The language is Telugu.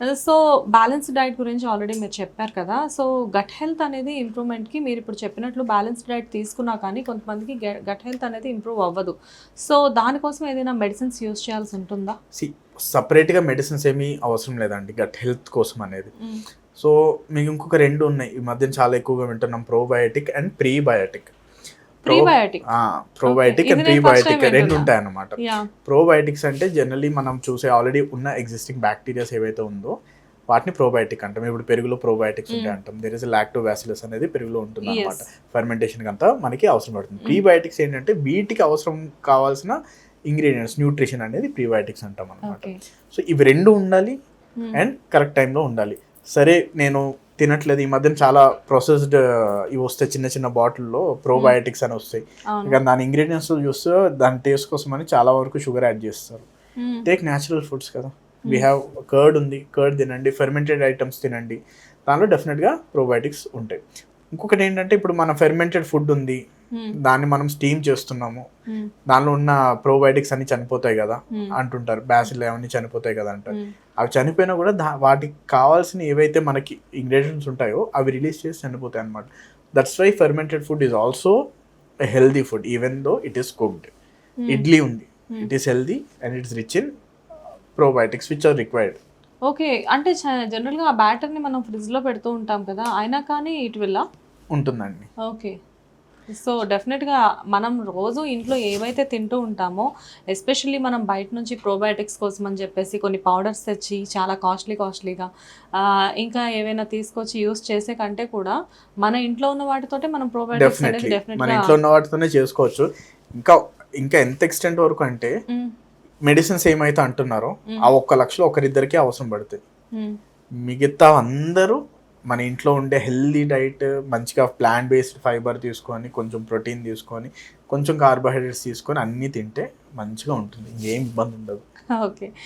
సో బ్యాలెన్స్డ్ డైట్ గురించి ఆల్రెడీ మీరు చెప్పారు కదా. సో గట్ హెల్త్ అనేది ఇంప్రూవ్మెంట్కి మీరు ఇప్పుడు చెప్పినట్లు బ్యాలెన్స్డ్ డైట్ తీసుకున్నా కానీ కొంతమందికి గట్ హెల్త్ అనేది ఇంప్రూవ్ అవ్వదు. సో దానికోసం ఏదైనా మెడిసిన్స్ యూస్ చేయాల్సి ఉంటుందా? సి సపరేట్గా మెడిసిన్స్ ఏమీ అవసరం లేదండి గట్ హెల్త్ కోసం అనేది. సో మీకు ఇంకొక రెండు ఉన్నాయి. ఈ మధ్య చాలా ఎక్కువగా వింటున్నాం probiotic and prebiotic prebiotic. And prebiotic రెండు. ఉంటాయి అన్నమాట. ప్రోబయోటిక్స్ అంటే జనరలీ మనం చూసే ఆల్రెడీ ఉన్న ఎగ్జిస్టింగ్ బ్యాక్టీరియాస్ ఏవైతే ఉందో వాటిని ప్రోబయోటిక్ అంటాం. ఇప్పుడు పెరుగులో ప్రోబయోటిక్స్ ఉంటాయి అంటాం. దెర్ ఇస్ లాక్టో బ్యాసిలస్ అనేది పెరుగులో ఉంటుంది అనమాట. ఫర్మెంటేషన్ అంతా మనకి అవసరం పడుతుంది. ప్రీబయోటిక్స్ ఏంటంటే వీటికి అవసరం కావాల్సిన ఇంగ్రీడియంట్స్ న్యూట్రిషన్ అనేది ప్రీబయోటిక్స్ అంటాం అనమాట సో ఇవి రెండు ఉండాలి అండ్ కరెక్ట్ టైంలో ఉండాలి. సరే నేను తినట్లేదు. ఈ మధ్యన చాలా ప్రాసెస్డ్ ఇవి వస్తాయి చిన్న చిన్న బాటిల్లో ప్రోబయోటిక్స్ అని వస్తాయి. ఇక దాని ఇంగ్రీడియంట్స్ చూస్తే దాని టేస్ట్ కోసం అని చాలా వరకు షుగర్ యాడ్ చేస్తారు. టేక్ న్యాచురల్ ఫుడ్స్ కదా. వీ హ్యావ్ కర్డ్ ఉంది. కర్డ్ తినండి. ఫెర్మెంటెడ్ ఐటమ్స్ తినండి. దానిలో డెఫినెట్గా ప్రోబయోటిక్స్ ఉంటాయి. ఇంకొకటి ఏంటంటే ఇప్పుడు మన ఫెర్మెంటెడ్ ఫుడ్ ఉంది. దాన్ని మనం స్టీమ్ చేస్తున్నాము. మ్మ్. దానిలో ఉన్న ప్రోబయోటిక్స్ అన్ని చనిపోతాయి కదా Hmm. అంటుంటారు. బ్యాసిల్ అవన్నీ చనిపోతాయి కదా అంటారు. అవి చనిపోయినా కూడా వాటికి కావాల్సిన ఏవైతే మనకి ఇంగ్రీడియంట్స్ ఉంటాయో అవి రిలీజ్ చేసి చనిపోతాయి అనమాట that's why fermented food is also healthy food even though it is cooked idli ఉంది. It is healthy and it's rich in probiotics which are required okay అంటే జనరల్గా ఆ బ్యాటర్ని మనం ఫ్రిడ్జ్లో పెడుతూ ఉంటాం కదా అయినా కానీ ఇట్ విల్లా ఉంటుందండి. ఓకే సో డెఫినెట్గా మనం రోజు ఇంట్లో ఏవైతే తింటూ ఉంటామో ఎస్పెషల్లీ మనం బయట నుంచి ప్రోబయోటిక్స్ కోసం అని చెప్పేసి కొన్ని పౌడర్స్ తెచ్చి చాలా కాస్ట్లీ కాస్ట్లీగా ఇంకా ఏవైనా తీసుకొచ్చి యూస్ చేసే కంటే కూడా మన ఇంట్లో ఉన్న వాటితోటే మనం ప్రోబయోటిక్స్ అనేది డెఫినెట్గా ఇంట్లో ఉన్న వాటితోనే చేసుకోవచ్చు. ఇంకా ఇంకా ఎంత ఎక్స్టెంట్ వరకు అంటే మెడిసిన్స్ ఏమైతే అంటున్నారో ఆ ఒక్క లక్షలో ఒకరిద్దరికి అవసరం పడుతుంది. మిగతా అందరూ మన ఇంట్లో ఉండే హెల్దీ డైట్ మంచిగా ప్లాంట్ బేస్డ్ ఫైబర్ తీసుకొని కొంచెం ప్రోటీన్ తీసుకొని కొంచెం కార్బోహైడ్రేట్స్ తీసుకొని అన్నీ తింటే మంచిగా ఉంటుంది. ఇంకేం ఇబ్బంది ఉండదు. ఓకే.